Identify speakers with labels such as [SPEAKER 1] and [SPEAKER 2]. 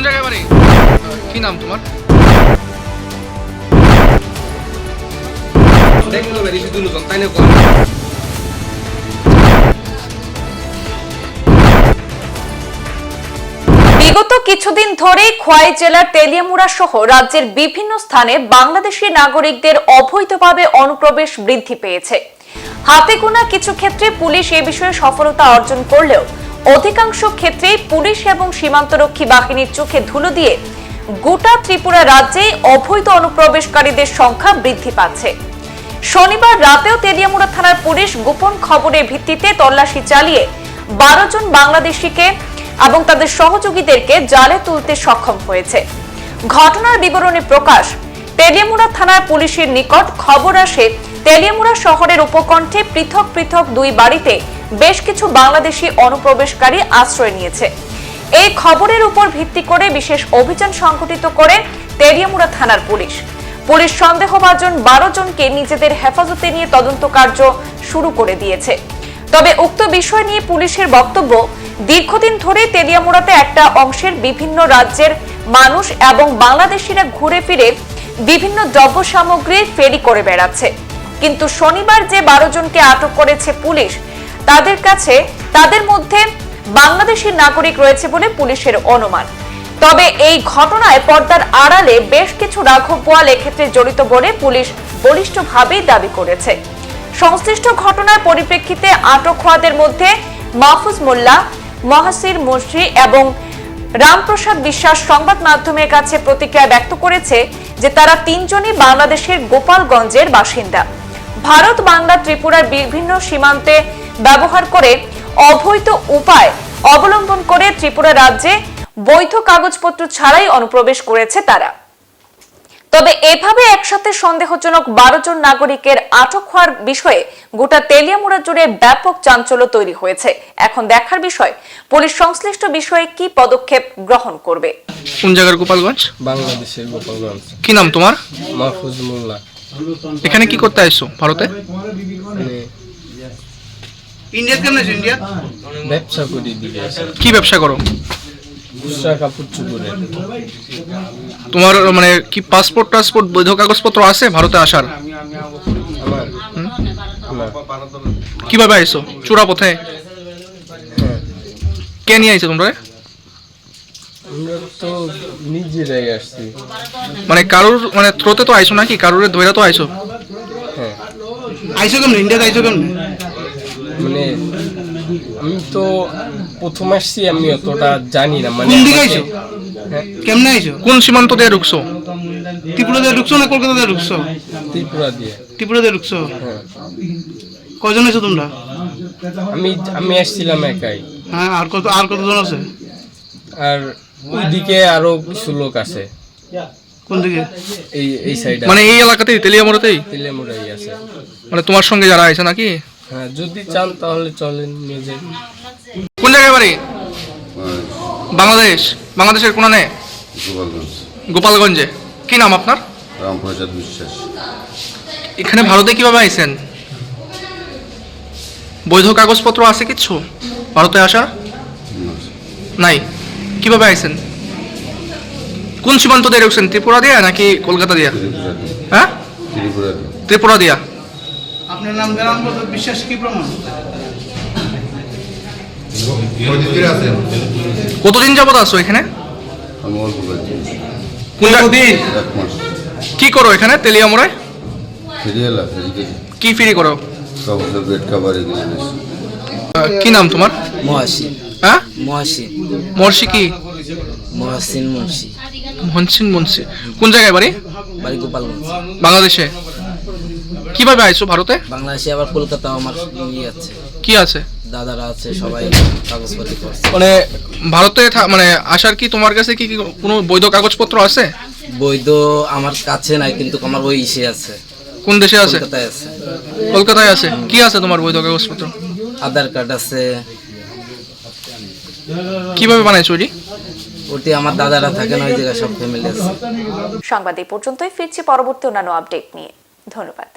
[SPEAKER 1] কোন জায়গায় বাড়ি? কি নাম তোমার?
[SPEAKER 2] দেখুন না তাই না
[SPEAKER 3] বিগত কিছুদিন ধরে খোয়াই জেলার তেলিয়ামুড়া সহ রাজ্যের বিভিন্ন স্থানে বাংলাদেশি নাগরিকদের অবৈধভাবে অনুপ্রবেশ বৃদ্ধি পেয়েছে। হাতে গোনা কিছু ক্ষেত্রে পুলিশ এ বিষয়ে সফলতা অর্জন করলেও অধিকাংশ ক্ষেত্রেই পুলিশ এবং সীমান্তরক্ষী বাহিনীর চোখে ধুলো দিয়ে গোটা ত্রিপুরা রাজ্যে অবৈধ অনুপ্রবেশকারীদের সংখ্যা বৃদ্ধি পাচ্ছে। শনিবার রাতেও তেলিয়ামুড়া থানার পুলিশ গোপন খবরের ভিত্তিতে তল্লাশি চালিয়ে বারো জন বাংলাদেশিকে এবং তাদের সহযোগীদেরকে জালে তুলতে সক্ষম হয়েছে। ঘটনার বিবরণী প্রকাশ, তেলিয়ামুড়া থানার পুলিশের নিকট খবর আসে, তেলিয়ামুড়া শহরের উপকণ্ঠে পৃথক পৃথক দুই বাড়িতে বেশ কিছু বাংলাদেশি অনুপ্রবেশকারী আশ্রয় নিয়েছে। এই খবরের উপর ভিত্তি করে বিশেষ অভিযান সংঘটিত করে তেলিয়ামুড়া থানার পুলিশ। পুলিশ সন্দেহভাজন বারো জনকে নিজেদের হেফাজতে নিয়ে তদন্ত কার্য শুরু করে দিয়েছে। তবে উক্ত বিষয় নিয়ে পুলিশের বক্তব্য, দীর্ঘদিন ধরে তেলিয়ামুড়াতে একটা অংশের বিভিন্ন রাজ্যের মানুষ এবং বাংলাদেশিরা ঘুরে ফিরে বিভিন্ন দ্রব্য সামগ্রী ফেরি করে বেড়াচ্ছে। কিন্তু শনিবার যে বারো জনকে আটক করেছে পুলিশ তাদের কাছে, তাদের মধ্যে বাংলাদেশি নাগরিক রয়েছে বলে পুলিশের অনুমান। তবে এই ঘটনায় পর্দার আড়ালে বেশ কিছু রাঘব বোয়াল এক্ষেত্রে জড়িত বলে পুলিশ বলিষ্ঠভাবেই দাবি করেছে। সংশ্লিষ্ট ঘটনার পরিপ্রেক্ষিতে আটক হওয়াদের মধ্যে মাহফুজ মোল্লা, মহাসির মুন্সি এবং রামপ্রসাদ বিশ্বাস সংবাদ মাধ্যমের কাছে প্রতিক্রিয়া ব্যক্ত করেছে যে তারা তিনজনই বাংলাদেশের গোপালগঞ্জের বাসিন্দা। ভারত, বাংলা, ত্রিপুরার বিভিন্ন সীমান্তে ব্যবহার করে অবৈধ উপায় অবলম্বন করে ত্রিপুরা রাজ্যে বৈধ কাগজপত্র ছাড়াই অনুপ্রবেশ করেছে তারা। তবে এভাবে একসাথে সন্দেহজনক বারো জন নাগরিকের আটক হওয়ার বিষয়ে গোটা তেলিয়ামুড়া জুড়ে ব্যাপক চাঞ্চল্য তৈরি হয়েছে। এখন দেখার বিষয় পুলিশ সংশ্লিষ্ট বিষয়ে কি পদক্ষেপ গ্রহণ করবে?
[SPEAKER 1] কোন জায়গার গোপালগঞ্জ?
[SPEAKER 2] বাংলাদেশের গোপালগঞ্জ।
[SPEAKER 1] কি নাম তোমার?
[SPEAKER 2] মাহফুজ মোল্লা।
[SPEAKER 1] এখানে কি করতে আসছো ভারতে?
[SPEAKER 4] ইন্ডিয়া কেমন আছে ইন্ডিয়া
[SPEAKER 2] ব্যবসা করি
[SPEAKER 1] কি ব্যবসা করো?
[SPEAKER 2] খুচরা কাপড় চুপুরের
[SPEAKER 1] তোমার মানে কি পাসপোর্ট টাসপোর্ট বৈধ কাগজপত্র আছে ভারতে আসার? কীভাবে আইছো? চূড়া পথে? কে নিয়ে আইছো তোমরা?
[SPEAKER 2] আমরা তো নিজেরাই আসছি।
[SPEAKER 1] মানে কারুর মানে থ্রোতে তো আইছো নাকি? কারুর ধৈরা তো আইছো?
[SPEAKER 2] হ্যাঁ।
[SPEAKER 4] আইসো কেমন? ইন্ডিয়াতে আইসো কেমন?
[SPEAKER 2] মানে আমি তো প্রথম আসছি আমি অতটা জানি না মানে
[SPEAKER 4] কোন দিকে আইছো?
[SPEAKER 2] হ্যাঁ।
[SPEAKER 4] কেমনে আইসো
[SPEAKER 1] কোন সীমান্ত দিয়ে ঢুকছো?
[SPEAKER 4] ত্রিপুরা দিয়ে ঢুকছো না কলকাতা দিয়ে ঢুকছো?
[SPEAKER 2] ত্রিপুরা দিয়ে।
[SPEAKER 4] ত্রিপুরা দিয়ে ঢুকছো?
[SPEAKER 2] হ্যাঁ।
[SPEAKER 4] কজন আছো তোমরা?
[SPEAKER 2] আমি আমি আসছিলাম একাই।
[SPEAKER 4] হ্যাঁ আর কত আর কতজন আছে?
[SPEAKER 2] আর ওইদিকে আরও কিছু লোক আছে।
[SPEAKER 4] কোন দিকে?
[SPEAKER 2] এই এই সাইডে
[SPEAKER 1] মানে এই এলাকাতেই তেলিয়ামোড়াতেই?
[SPEAKER 2] তেলেমুরাই আছে।
[SPEAKER 1] মানে তোমার সঙ্গে যারা আইছে নাকি?
[SPEAKER 2] হ্যাঁ যদি চান তাহলে চলেন নিজে
[SPEAKER 1] কোন জায়গায় বাড়ি? বাংলাদেশ। বাংলাদেশের কোনানে
[SPEAKER 5] গোপালগঞ্জ।
[SPEAKER 1] গোপালগঞ্জে। কি নাম আপনার?
[SPEAKER 5] রামপ্রসাদ বিশ্বাস।
[SPEAKER 1] এখানে ভারতে কীভাবে আইছেন? বৈধ কাগজপত্র আছে কিছু? ভারতে আসার? নাই। কীভাবে আইছেন? কোন সীমান্ত দিয়ে ঢুকছেন ত্রিপুরা দিয়া নাকি কলকাতা দিয়া? হ্যাঁ?
[SPEAKER 5] ত্রিপুরা দিয়া।
[SPEAKER 4] আপনার নাম বলতে বিশ্বাস কি প্রমাণ?
[SPEAKER 1] কতদিন যাবত আছো এখানে? কি করো এখানে তেলিয়ামোড়ায়
[SPEAKER 5] ফিরে
[SPEAKER 1] কি ফিরি করো? কি নাম তোমার?
[SPEAKER 6] মহাসিন।
[SPEAKER 1] হ্যাঁ?
[SPEAKER 6] মহাসিন।
[SPEAKER 1] মর্ষি কি?
[SPEAKER 6] মহাসিন মুন্সি।
[SPEAKER 1] মনসিন মনসি। কোন জায়গায় বাড়ি?
[SPEAKER 6] বাড়ি গোপালগঞ্জ।
[SPEAKER 1] বাংলাদেশে? কীভাবে আইছো ভারতে?
[SPEAKER 6] বাংলাদেশে আবার কলকাতা আমার ইয়ে আছে
[SPEAKER 1] কি আছে?
[SPEAKER 6] দাদারা আছে সবাই কাগজপত্র করছে।
[SPEAKER 1] মানে ভারতে থা- মানে আসার কি তোমার কাছে কি কি কোনো বৈধ কাগজপত্র আছে?
[SPEAKER 6] বৈধ আমার কাছে নাই কিন্তু আমার ওই ইসে আছে।
[SPEAKER 1] কোন দেশে আছে?
[SPEAKER 6] কলকাতায় আছে।
[SPEAKER 1] কলকাতায় আছে? কি আছে তোমার বৈধ কাগজপত্র?
[SPEAKER 6] আধার কার্ড আছে।
[SPEAKER 1] কীভাবে বানাইছো ওইটি
[SPEAKER 6] ওটি আমার দাদারা থাকে না ওই জায়গায় সব ফ্যামিলি আছে।
[SPEAKER 3] সংবাদ এই পর্যন্তই। ফিরছি পরবর্তী অন্যান্য আপডেট নিয়ে। ধন্যবাদ।